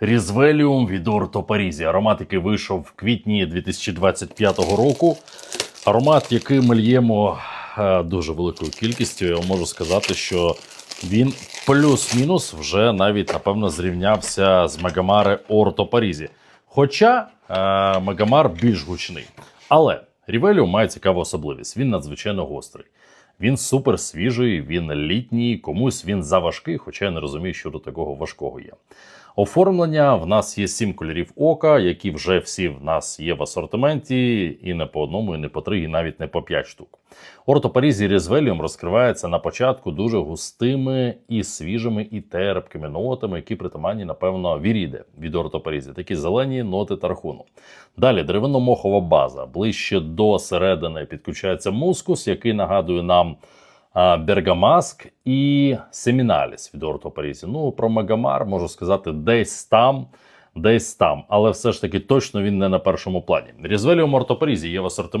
Різвеліум від Орто Парізі. Аромат, який вийшов в квітні 2025 року. Аромат, який ми льємо е, дуже великою кількістю. Я можу сказати, що він плюс-мінус вже навіть напевно зрівнявся з Мегамаре Орто Парізі. Хоча е, Мегамар більш гучний. Але Рівеліум має цікаву особливість. Він надзвичайно гострий. Він супер свіжий, він літній, комусь він заважкий, хоча я не розумію, що до такого важкого є. Оформлення в нас є сім кольорів ока, які вже всі в нас є в асортименті, і не по одному, і не по три, і навіть не по п'ять штук. Орто Парізі Різвеліум розкривається на початку дуже густими і свіжими і терпкими нотами, які притаманні, напевно, віріде від Орто Парізі, такі зелені ноти тархуну. Далі деревинно-мохова база. Ближче до середини підключається мускус, який нагадує нам Бергамаск і Семіналіс від Орто Парізі. Ну, про Мегамар можу сказати десь там, десь там, але все ж таки точно він не на першому плані. Різвеліум Орто Парізі є в асортименті.